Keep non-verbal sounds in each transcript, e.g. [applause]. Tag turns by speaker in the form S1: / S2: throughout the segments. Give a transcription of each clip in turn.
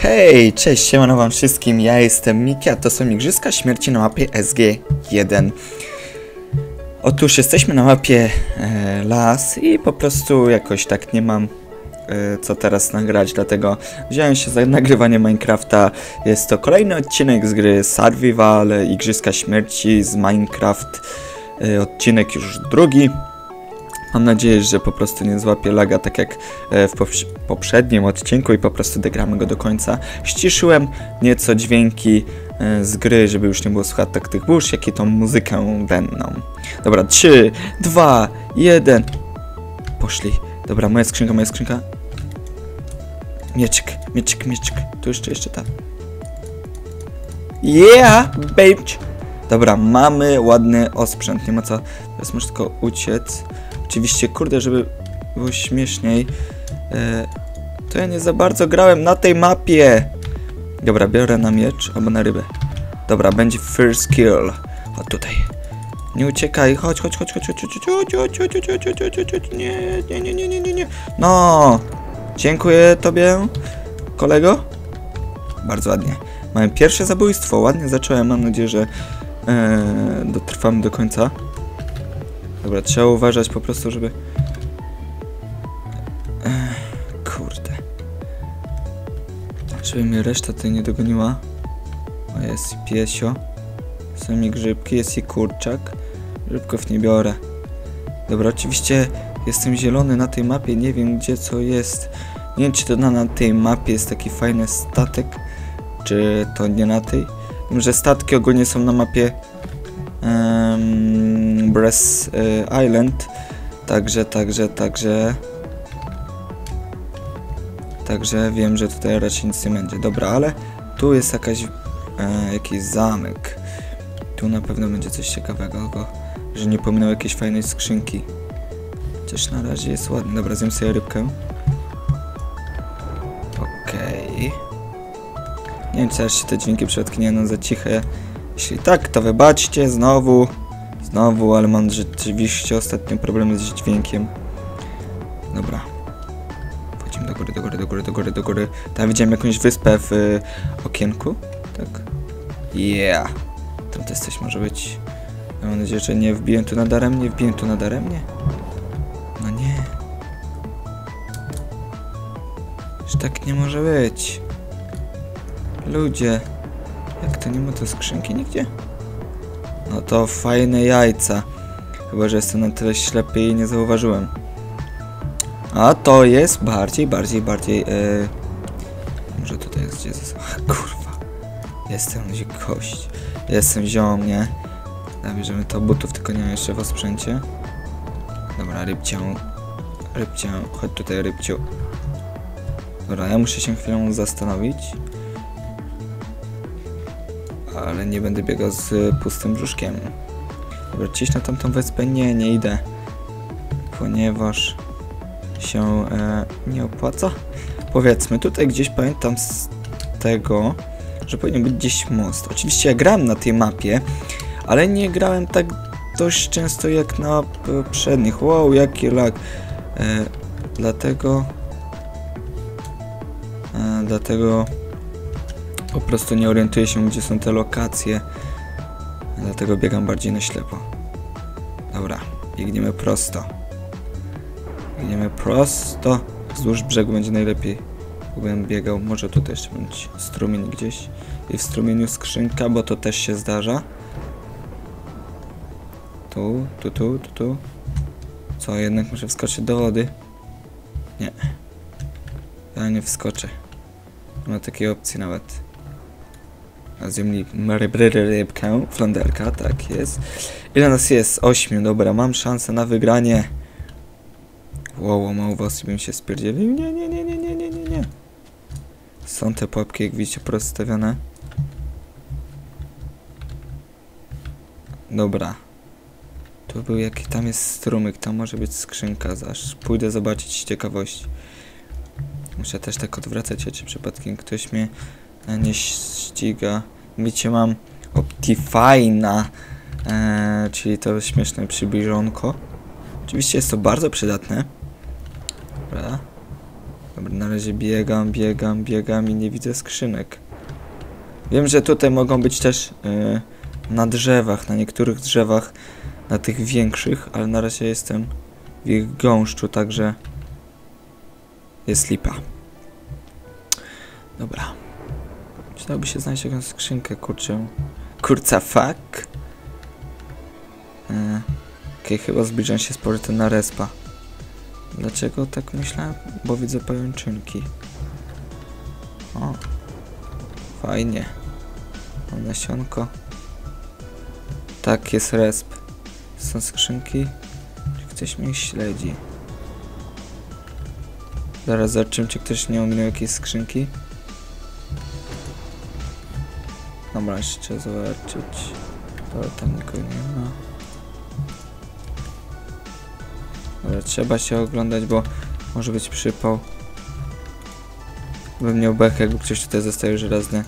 S1: Hej, cześć, siemano wam wszystkim, ja jestem Miki, a to są Igrzyska Śmierci na mapie SG-1. Otóż jesteśmy na mapie e, las i po prostu jakoś tak nie mam e, co teraz nagrać, dlatego wziąłem się za nagrywanie Minecrafta. Jest to kolejny odcinek z gry Survival, Igrzyska Śmierci z Minecraft, e, odcinek już drugi. Mam nadzieję, że po prostu nie złapie laga tak jak e, w poprz- poprzednim odcinku i po prostu degramy go do końca. Ściszyłem nieco dźwięki e, z gry, żeby już nie było słychać tak tych burz, jak i tą muzykę denną. Dobra, 3, 2, 1. Poszli. Dobra, moja skrzynka, moja skrzynka. Mieczyk, mieczyk, mieczyk. Tu jeszcze, jeszcze ta. Yeah, bitch. Dobra, mamy ładny osprzęt, nie ma co. Teraz muszę tylko uciec. Oczywiście, kurde, żeby było śmieszniej, e, to ja nie za bardzo grałem na tej mapie. Dobra, biorę na miecz albo na rybę. Dobra, będzie first kill. Chodź tutaj. Nie uciekaj, chodź, chodź, chodź, chodź, chodź, chodź, chodź, chodź, chodź, chodź, chodź, chodź, chodź, chodź, chodź, nie, nie, nie, nie, nie, nie, nie. No, dziękuję tobie, kolego. Bardzo ładnie. Mamy pierwsze zabójstwo, ładnie zacząłem, mam nadzieję, że e, dotrwamy do końca. Dobra, trzeba uważać po prostu, żeby... Kurde. Żeby mnie reszta tutaj nie dogoniła. O, jest piesio. Są mi grzybki, jest i kurczak. Grzybków nie biorę. Dobra, oczywiście jestem zielony na tej mapie, nie wiem gdzie co jest. Nie wiem czy to na, na tej mapie jest taki fajny statek, czy to nie na tej. Wiem, że statki ogólnie są na mapie um, Bress y, Island. Także, także, także. Także wiem, że tutaj raczej nic nie będzie. Dobra, ale tu jest jakaś, e, jakiś zamek. Tu na pewno będzie coś ciekawego, tylko że nie pominął jakiejś fajnej skrzynki. Chociaż na razie jest ładny. Dobra, zjem sobie rybkę. Okej. Nie wiem, czy aż się te dźwięki przypadkiem nie za ciche. Jeśli tak, to wybaczcie znowu. Znowu, ale mam rzeczywiście ostatnio problemy z dźwiękiem. Dobra. Wchodzimy do góry, do góry, do góry, do góry, do góry. Tam widziałem jakąś wyspę w y, okienku. Tak. Yeah. Tam też coś może być. Mam nadzieję, że nie wbiję tu nadarem, nie wbiję tu nadarem, nie? No nie. Że tak nie może być. Ludzie. Jak to nie ma tu skrzynki nigdzie? No to fajne jajca. Chyba, że jestem na tyle ślepy i nie zauważyłem. A to jest bardziej, bardziej, bardziej. Yy... Może tutaj jest gdzie. Ach, [laughs] kurwa. Jestem gdzie kość. Jestem ziom, nie? Dobra, bierzemy to butów, tylko nie mam jeszcze w osprzęcie. Dobra, rybcią. Rybcią, chodź tutaj rybciu. Dobra, ja muszę się chwilę zastanowić ale nie będę biegał z pustym brzuszkiem. Dobra, gdzieś na tamtą wyspę nie, nie idę, ponieważ się e, nie opłaca. Powiedzmy, tutaj gdzieś pamiętam z tego, że powinien być gdzieś most. Oczywiście ja grałem na tej mapie, ale nie grałem tak dość często jak na poprzednich. Wow, jaki lag. E, dlatego... E, dlatego po prostu nie orientuję się, gdzie są te lokacje. Dlatego biegam bardziej na ślepo. Dobra, biegniemy prosto. Biegniemy prosto. Wzdłuż brzegu będzie najlepiej. Bym biegał, może tutaj jeszcze być strumień gdzieś. I w strumieniu skrzynka, bo to też się zdarza. Tu, tu, tu, tu, tu. Co, jednak muszę wskoczyć do wody? Nie. Ja nie wskoczę. Nie ma takiej opcji nawet. Nazwijmy rybkę, flanderka, tak jest. Ile nas jest? Ośmiu, dobra, mam szansę na wygranie. Wow, mało was bym się spierdzielił. Nie, nie, nie, nie, nie, nie, nie, nie. Są te pułapki, jak widzicie, rozstawione. Dobra. Tu był jaki, tam jest strumyk, tam może być skrzynka, aż pójdę zobaczyć z ciekawości. Muszę też tak odwracać się, przypadkiem ktoś mnie nie ściga. Widzicie, mam Optifine'a, e, czyli to śmieszne przybliżonko. Oczywiście jest to bardzo przydatne. Dobra. Dobra, na razie biegam, biegam, biegam i nie widzę skrzynek. Wiem, że tutaj mogą być też yy, na drzewach, na niektórych drzewach, na tych większych, ale na razie jestem w ich gąszczu, także jest lipa. Dobra. Przydałoby się znaleźć jakąś skrzynkę, kurczę. Kurca fuck. Yy. Okej, chyba zbliżam się z powrotem na respa. Dlaczego tak myślałem? Bo widzę pajączynki. O. Fajnie. Mam nasionko. Tak, jest resp. Są skrzynki. Czy ktoś mnie śledzi? Zaraz zobaczymy, czy ktoś nie ominął jakiejś skrzynki. Dobra, jeszcze zobaczyć. To tam nikogo nie ma. Dobra, trzeba się oglądać, bo może być przypał. Bym miał bek, jakby ktoś tutaj zostawił żelazny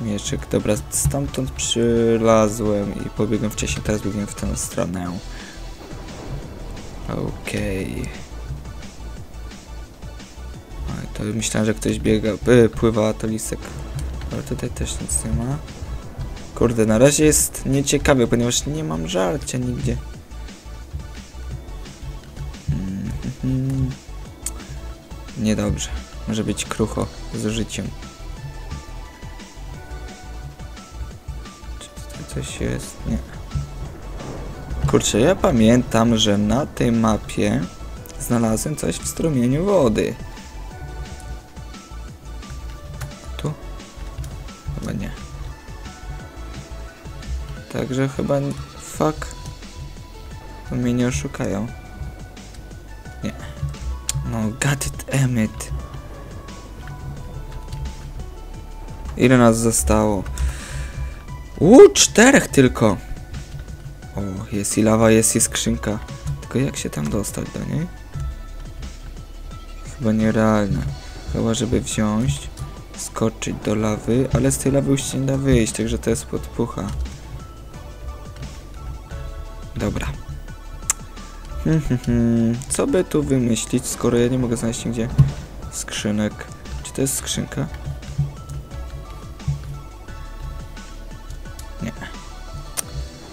S1: mieczyk. Dobra, stamtąd przylazłem i pobiegłem wcześniej, teraz biegłem w tę stronę. Okej. Okay. To myślałem, że ktoś biega, y, pływa, to lisek. Ale tutaj też nic nie ma. Kurde, na razie jest nieciekawie, ponieważ nie mam żarcia nigdzie. Mm. Niedobrze. Może być krucho z życiem. Czy tutaj coś jest? Nie. Kurczę, ja pamiętam, że na tej mapie znalazłem coś w strumieniu wody. Także chyba... Fuck. Mnie nie oszukają. Nie. No, got it. Ile nas zostało? Uuu, czterech tylko. O, jest i lawa, jest i skrzynka. Tylko jak się tam dostać do niej? Chyba nierealne. Chyba, żeby wziąć, skoczyć do lawy, ale z tej lawy już się nie da wyjść, także to jest podpucha. Co by tu wymyślić, skoro ja nie mogę znaleźć nigdzie skrzynek? Czy to jest skrzynka? Nie.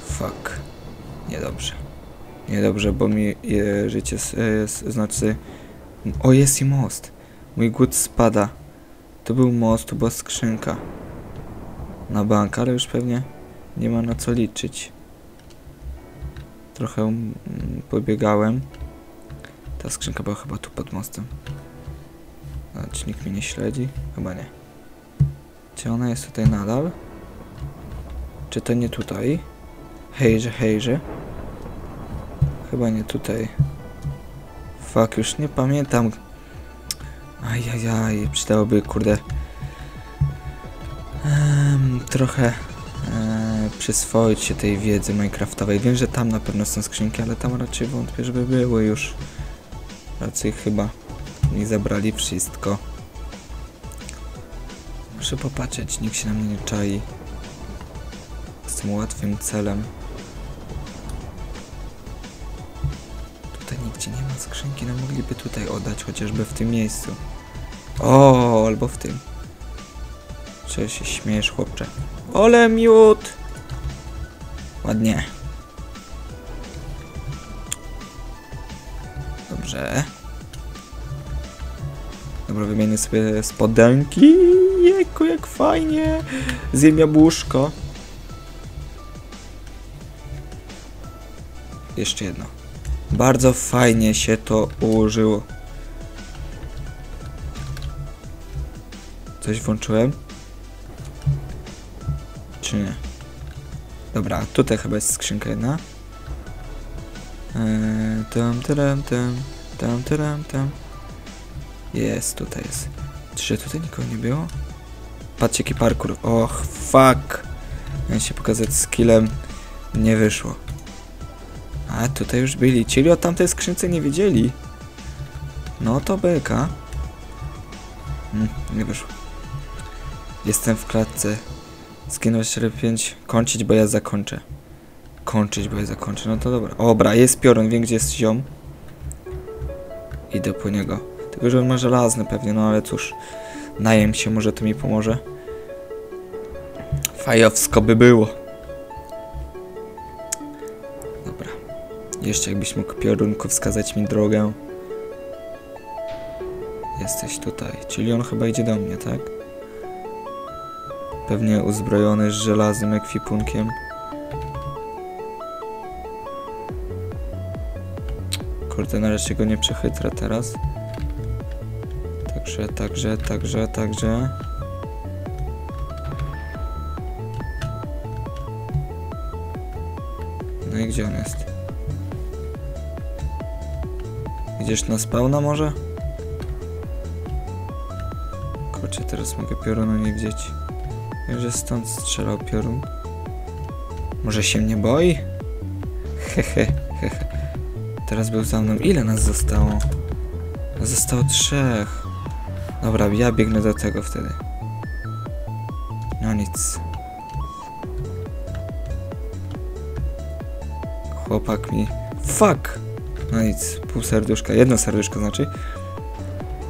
S1: Fuck. Niedobrze. Niedobrze, bo mi je, życie jest, znaczy... O, jest i most. Mój głód spada. To był most, to była skrzynka. Na bank, ale już pewnie nie ma na co liczyć. Trochę mm, pobiegałem. Ta skrzynka była chyba tu pod mostem. A czy nikt mnie nie śledzi? Chyba nie. Czy ona jest tutaj nadal? Czy to nie tutaj? Hejże, hejże. Chyba nie tutaj. Fuck, już nie pamiętam. Ajajaj, przydałoby, kurde... Um, trochę przyswoić się tej wiedzy minecraftowej. Wiem, że tam na pewno są skrzynki, ale tam raczej wątpię, żeby były już. Raczej chyba mi zabrali wszystko. Muszę popatrzeć, nikt się na mnie nie czai. Z tym łatwym celem. Tutaj nigdzie nie ma skrzynki, no mogliby tutaj oddać, chociażby w tym miejscu. O, albo w tym. Czy się śmiejesz, chłopcze? Ole miód! Ładnie. Dobrze. Dobra, wymienię sobie spodenki. Jejku, jak fajnie. Zjem jabłuszko. Jeszcze jedno. Bardzo fajnie się to ułożyło. Coś włączyłem? Czy nie? Dobra, tutaj chyba jest skrzynka jedna. Eee, tam, tam, tam, tam, tam, tam. Jest, tutaj jest. Czy tutaj nikogo nie było? Patrzcie jaki parkour. Och, fuck. Miałem się pokazać skillem. Nie wyszło. A, tutaj już byli. Czyli o tamtej skrzynce nie wiedzieli. No to beka. Hmm, nie wyszło. Jestem w klatce. Skinął 4-5. Kończyć, bo ja zakończę. Kończyć, bo ja zakończę. No to dobra. Dobra, jest piorun, wiem gdzie jest ziom. Idę po niego. Tylko, że on ma żelazny pewnie, no ale cóż. Najem się, może to mi pomoże. Fajowsko by było. Dobra. Jeszcze jakbyś mógł piorunku wskazać mi drogę. Jesteś tutaj. Czyli on chyba idzie do mnie, tak? Pewnie uzbrojony żelaznym ekwipunkiem. Kurde, na razie go nie przechytrę teraz. Także, także, także, także. No i gdzie on jest? Idziesz na spawna może? Kurczę, teraz mogę piorunu nie widzieć. Wiem, że stąd strzelał piorun. Może się mnie boi? Hehe, hehe. Teraz był za mną. Ile nas zostało? Zostało trzech. Dobra, ja biegnę do tego wtedy. No nic. Chłopak mi... Fuck! No nic, pół serduszka. Jedno serduszko znaczy.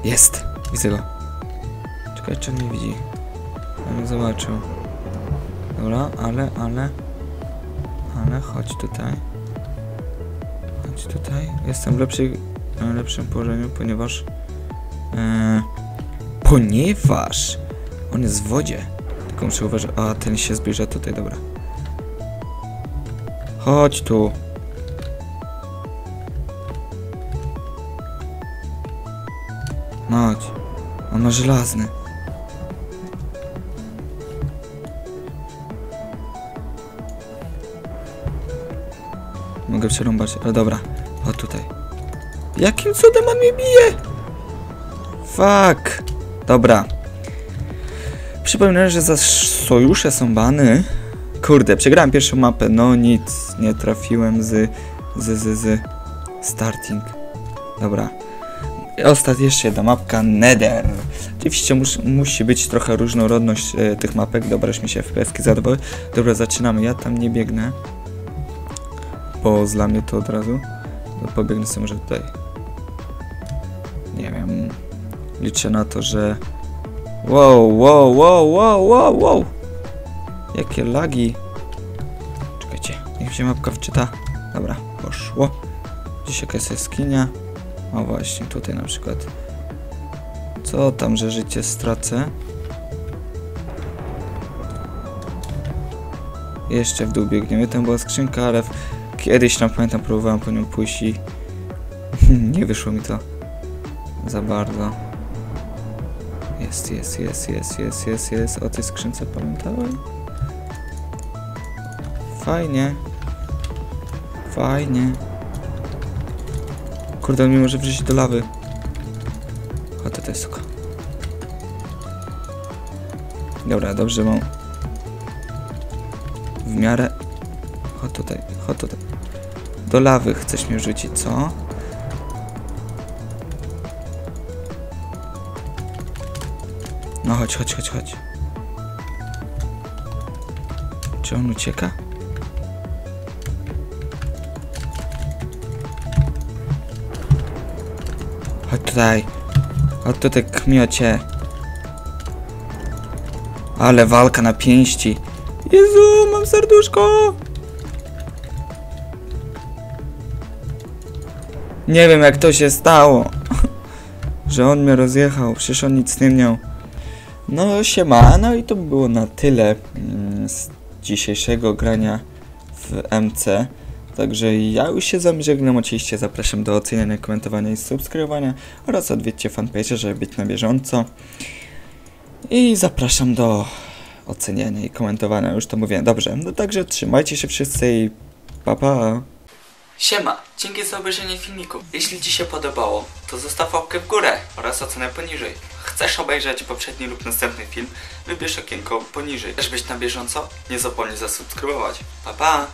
S1: Jest! Widzę go. Czekaj, czy on mnie widzi. Zobaczył. Dobra, ale, ale... Ale chodź tutaj. Chodź tutaj. Jestem w lepszej, lepszym położeniu, ponieważ... E, ponieważ... On jest w wodzie. Tylko muszę uważać... A, ten się zbliża tutaj, dobra. Chodź tu. Chodź. On ma żelazny. Mogę przerąbać, ale dobra. O tutaj. Jakim cudem on mnie bije? Fuck. Dobra. Przypominam, że za sojusze są bany. Kurde, przegrałem pierwszą mapę. No nic, nie trafiłem z... z... z... z... Starting. Dobra. Ostatnia jeszcze jedna mapka Nether. Oczywiście mus, musi być trochę różnorodność e, tych mapek. Dobra, już mi się FPS-ki zadobały. Dobra, zaczynamy. Ja tam nie biegnę. Bo dla mnie to od razu. Pobiegnę sobie może tutaj. Nie wiem. Liczę na to, że... Wow, wow, wow, wow, wow, wow. Jakie lagi. Czekajcie, niech się mapka wczyta. Dobra, poszło. Gdzieś jakaś jaskinia. O właśnie, tutaj na przykład. Co tam, że życie stracę? Jeszcze w dół biegniemy. Tam była skrzynka, ale w... kiedyś tam pamiętam, próbowałem po nią pójść i [laughs] nie wyszło mi to za bardzo. Jest, jest, jest, jest, jest, jest, jest. O tej skrzynce pamiętałem? Fajnie. Fajnie. Kurde, on mi może wrzucić do lawy. O, to jest suka. Dobra, dobrze mam. W miarę. Chodź tutaj, chodź tutaj. Do lawy chcesz mnie wrzucić, co? No chodź, chodź, chodź, chodź. Czy on ucieka? Chodź tutaj. Chodź tutaj, kmiocie. Ale walka na pięści. Jezu, mam serduszko. Nie wiem, jak to się stało. [laughs] Że on mnie rozjechał. Przecież on nic nie miał. No, siema. No i to by było na tyle mm, z dzisiejszego grania w MC. Także ja już się z wami żegnam. Oczywiście zapraszam do oceniania, komentowania i subskrybowania oraz odwiedźcie fanpage, żeby być na bieżąco. I zapraszam do oceniania i komentowania, już to mówiłem. Dobrze, no także trzymajcie się wszyscy i pa pa. Siema, dzięki za obejrzenie filmiku. Jeśli Ci się podobało, to zostaw łapkę w górę oraz ocenę poniżej. Chcesz obejrzeć poprzedni lub następny film? Wybierz okienko poniżej. Chcesz być na bieżąco? Nie zapomnij zasubskrybować. Pa pa!